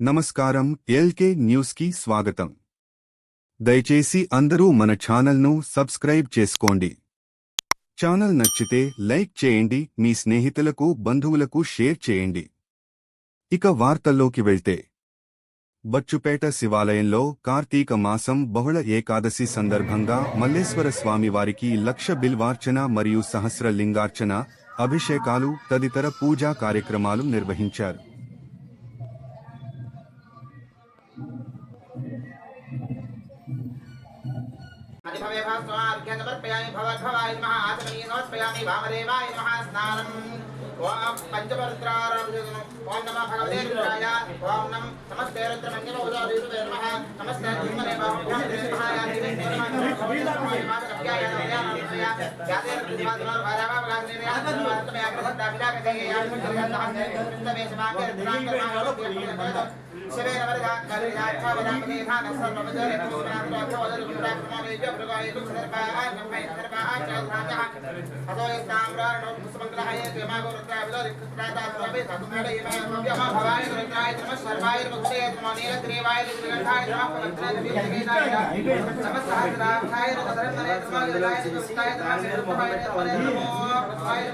నమస్కారం ఎల్కే న్యూస్కి స్వాగతం. దయచేసి అందరూ మన ఛానల్ను సబ్స్క్రైబ్ చేసుకోండి. ఛానల్ నచ్చితే లైక్ చేయండి మీ స్నేహితులకు బంధువులకు షేర్ చేయండి. ఇక వార్తల్లోకి వెళ్తే. బచ్చుపేట శివాలయంలో కార్తీక మాసం బహుళ ఏకాదశి సందర్భంగా మల్లేశ్వర స్వామివారికి లక్ష బిల్వార్చన మరియు సహస్ర లింగార్చన అభిషేకాలు తదితర పూజా కార్యక్రమాలు నిర్వహించారు. अधिभवे भास्वार्घ्यं समर्पयामि भवद्भवाय नमः आचमनीय समर्पयामि वामदेवाय नमः स्नानम् ॐ पञ्चमरुद्रारामजुगुणम् ॐ नमः भगवते रुद्राय ॐ नम नमस्ते रुद्रमन्यमोदादिवे नमः नमस्ते धूमने बाहुभ्यां नमः यादिवे नमः भगवते नमः नमः नमः नमः यादे रुद्रमात्मा भारावा भगाग्ने यात्मे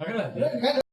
Oke, lah, 是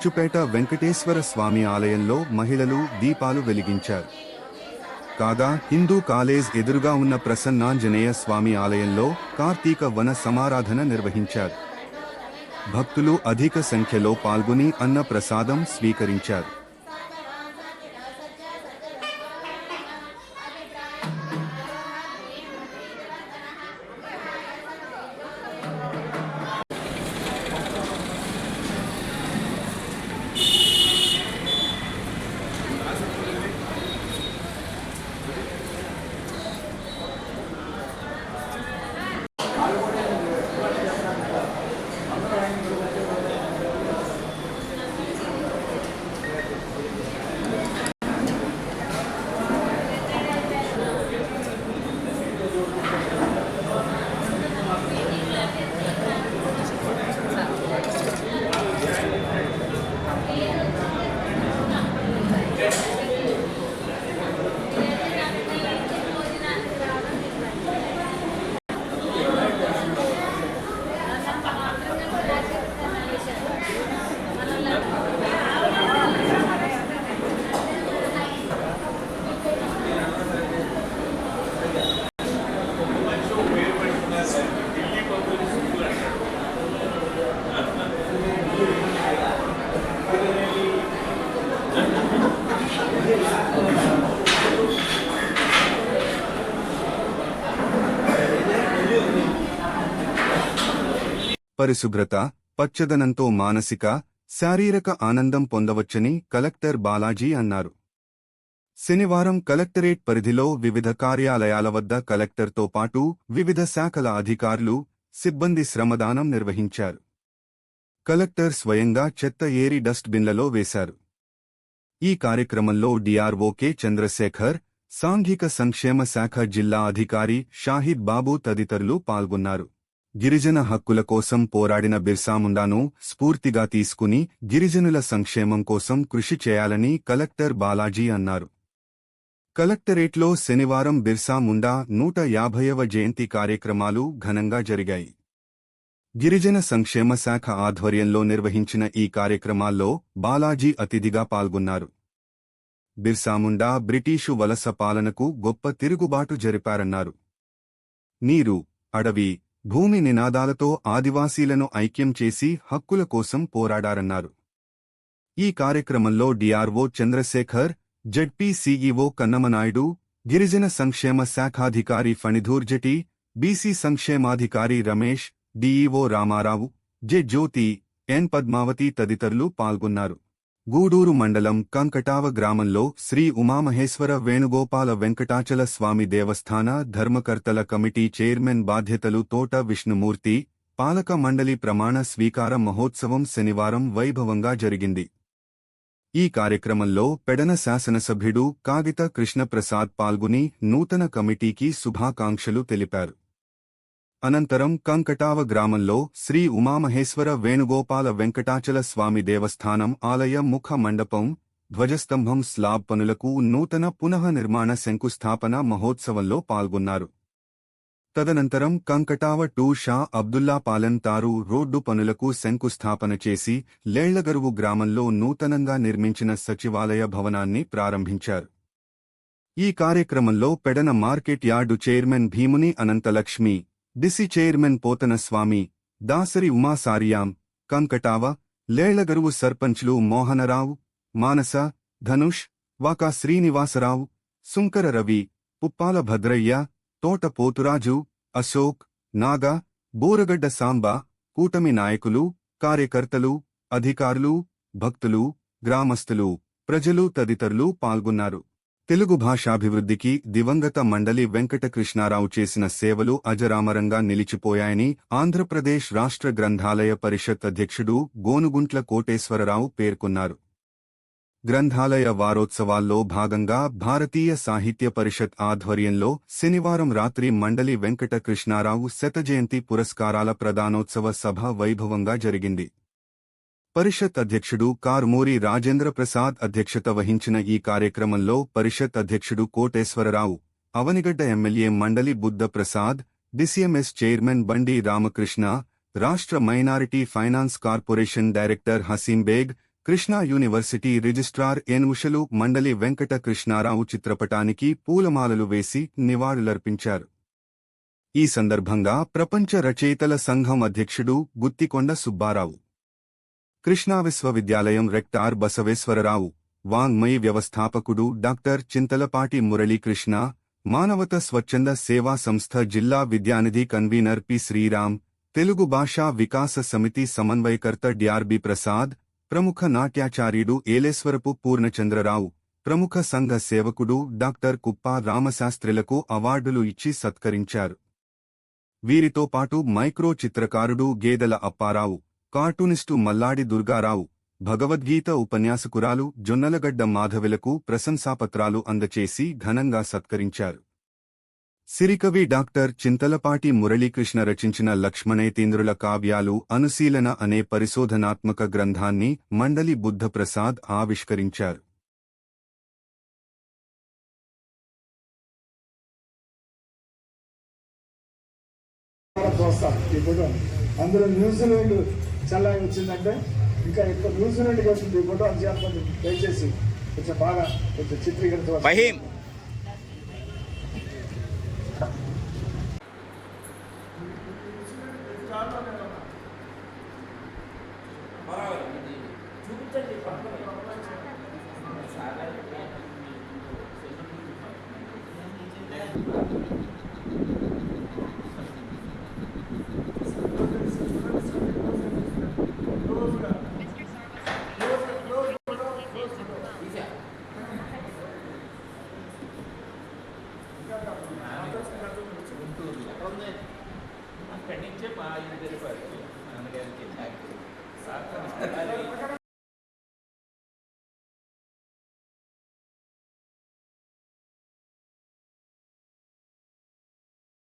అచ్చుపేట వెంకటేశ్వర స్వామి ఆలయంలో మహిళలు దీపాలు వెలిగించారు. కాగా హిందూ కాలేజ్ ఎదురుగా ఉన్న ప్రసన్నాంజనేయ స్వామి ఆలయంలో కార్తీక వన సమారాధన నిర్వహించారు. భక్తులు అధిక సంఖ్యలో పాల్గొని అన్న ప్రసాదం స్వీకరించారు. పరిశుభ్రత పచ్చదనంతో మానసిక శారీరక ఆనందం పొందవచ్చని కలెక్టర్ బాలాజీ అన్నారు. శనివారం కలెక్టరేట్ పరిధిలో వివిధ కార్యాలయాల వద్ద కలెక్టర్తో పాటు వివిధ శాఖల అధికారులు సిబ్బంది శ్రమదానం నిర్వహించారు. కలెక్టర్ స్వయంగా చెత్త ఏరి డస్ట్బిన్లలో వేశారు. ఈ కార్యక్రమంలో డిఆర్ఓ కె చంద్రశేఖర్ సాంఘిక సంక్షేమ శాఖ జిల్లా అధికారి షాహిద్ బాబు తదితరులు పాల్గొన్నారు. గిరిజన హక్కుల కోసం పోరాడిన బిర్సాముండాను స్ఫూర్తిగా తీసుకుని గిరిజనుల సంక్షేమం కోసం కృషి చేయాలని కలెక్టర్ బాలాజీ అన్నారు. కలెక్టరేట్లో శనివారం బిర్సా ముండా నూట యాభైవ జయంతి కార్యక్రమాలు ఘనంగా జరిగాయి. గిరిజన సంక్షేమ శాఖ ఆధ్వర్యంలో నిర్వహించిన ఈ కార్యక్రమాల్లో బాలాజీ అతిథిగా పాల్గొన్నారు. బిర్సాముండా బ్రిటీషు వలస పాలనకు గొప్ప తిరుగుబాటు జరిపారన్నారు. నీరు అడవి భూమి నినాదాలతో ఆదివాసీలను ఐక్యం చేసి హక్కుల కోసం పోరాడారన్నారు. ఈ కార్యక్రమంలో DRO Chandrasekhar ZP CEO Kannamanaidu గిరిజన సంక్షేమ శాఖాధికారి Phanidhurjati BC సంక్షేమాధికారి Ramesh DEO Ramarao J Jyothi N Padmavathi తదితరులు పాల్గొన్నారు. గూడూరు మండలం కంకటావ గ్రామంలో శ్రీ ఉమామహేశ్వర వేణుగోపాల వెంకటాచల స్వామి దేవస్థాన ధర్మకర్తల కమిటీ చైర్మన్ బాధ్యతలు తోట విష్ణుమూర్తి పాలక మండలి ప్రమాణ స్వీకార మహోత్సవం శనివారం వైభవంగా జరిగింది. ఈ కార్యక్రమంలో పెడన శాసనసభ్యుడు కాగిత కృష్ణప్రసాద్ పాల్గొని నూతన కమిటీకి శుభాకాంక్షలు తెలిపారు. అనంతరం కంకటావ గ్రామంలో శ్రీ ఉమామహేశ్వర వేణుగోపాల వెంకటాచల స్వామి దేవస్థానం ఆలయ ముఖ మండపం ధ్వజస్తంభం స్లాబ్ పనులకు నూతన పునః నిర్మాణ శంకుస్థాపన మహోత్సవంలో పాల్గొన్నారు. తదనంతరం కంకటావ టూ షా అబ్దుల్లాపాలెం తారు రోడ్డు పనులకు శంకుస్థాపన చేసి లేళ్ళగరువు గ్రామంలో నూతనంగా నిర్మించిన సచివాలయ భవనాన్ని ప్రారంభించారు. ఈ కార్యక్రమంలో Pedana market yard chairman Bhimuni Anantalakshmi DC chairman Pothana Swamy Dasari ఉమాసారియాం Kankatava Lellagaruvu సర్పంచ్లు మోహనరావు మానస ధనుష్ వాకా శ్రీనివాసరావు సుంకర రవి పుప్పాల భద్రయ్య తోట పోతురాజు అశోక్ నాగా బూరగడ్డ సాంబ కూటమి నాయకులు కార్యకర్తలు అధికారులు భక్తులు గ్రామస్తులు ప్రజలు తదితరులు పాల్గొన్నారు. తెలుగు భాషాభివృద్ధికి దివంగత మండలి వెంకటకృష్ణారావు చేసిన సేవలు అజరామరంగా నిలిచిపోయాయని ఆంధ్రప్రదేశ్ రాష్ట్ర గ్రంథాలయ పరిషత్ అధ్యక్షుడు గోనుగుంట్ల కోటేశ్వరరావు పేర్కొన్నారు. గ్రంథాలయ వారోత్సవాల్లో భాగంగా భారతీయ సాహిత్య పరిషత్ ఆధ్వర్యంలో శనివారం రాత్రి మండలి వెంకటకృష్ణారావు శతజయంతి పురస్కారాల ప్రదానోత్సవ సభ వైభవంగా జరిగింది. పరిషత్ అధ్యక్షుడు కార్మూరి రాజేంద్ర ప్రసాద్ అధ్యక్షత వహించిన ఈ కార్యక్రమంలో పరిషత్ అధ్యక్షుడు కోటేశ్వరరావు అవనిగడ్డ ఎమ్మెల్యే మండలి బుద్ధ ప్రసాద్ డిసిఎంఎస్ చైర్మన్ బండి రామకృష్ణ రాష్ట్ర minority finance corporation director Haseembeg Krishna university registrar N ఉషలు Mandali Venkata Krishnarao చిత్రపటానికి పూలమాలలు వేసి నివాళులర్పించారు. ఈ సందర్భంగా ప్రపంచ రచయితల సంఘం అధ్యక్షుడు గుత్తికొండ సుబ్బారావు. కృష్ణా విశ్వవిద్యాలయం రెక్టార్ బసవేశ్వరరావు వాంగ్మయి వ్యవస్థాపకుడు డాక్టర్ చింతలపాటి మురళీకృష్ణ మానవత స్వచ్ఛంద సేవా సంస్థ జిల్లా విద్యానిధి కన్వీనర్ పి శ్రీరామ్ తెలుగు భాషా వికాస సమితి సమన్వయకర్త డిఆర్బి ప్రసాద్ ప్రముఖ నాట్యాచార్యుడు ఏలేశ్వరపు పూర్ణచంద్రరావు ప్రముఖ సంఘ సేవకుడు డాక్టర్ కుప్పా రామశాస్త్రిలకు అవార్డులు ఇచ్చి సత్కరించారు. వీరితో పాటు మైక్రో చిత్రకారుడు గేదెల అప్పారావు కార్టూనిస్టు మల్లాడి దుర్గారావు భగవద్గీత ఉపన్యాసకురాలు జొన్నలగడ్డ మాధవిలకు ప్రశంసాపత్రాలు అందచేసి ఘనంగా సత్కరించారు. సిరికవి డాక్టర్ చింతలపాటి మురళీకృష్ణ రచించిన లక్ష్మణేతీంద్రుల కావ్యాలు అనుశీలన అనే పరిశోధనాత్మక గ్రంథాన్ని మండలి బుద్ధప్రసాద్ ఆవిష్కరించారు. అందులో న్యూజిలాండ్ చల్లగా వచ్చిందంటే ఇంకా ఎక్కువ న్యూజిలాండ్కి వస్తుంది ఫోటో అని చెప్పండి దయచేసి కొంచెం బాగా కొంచెం చిత్రీకరించవచ్చు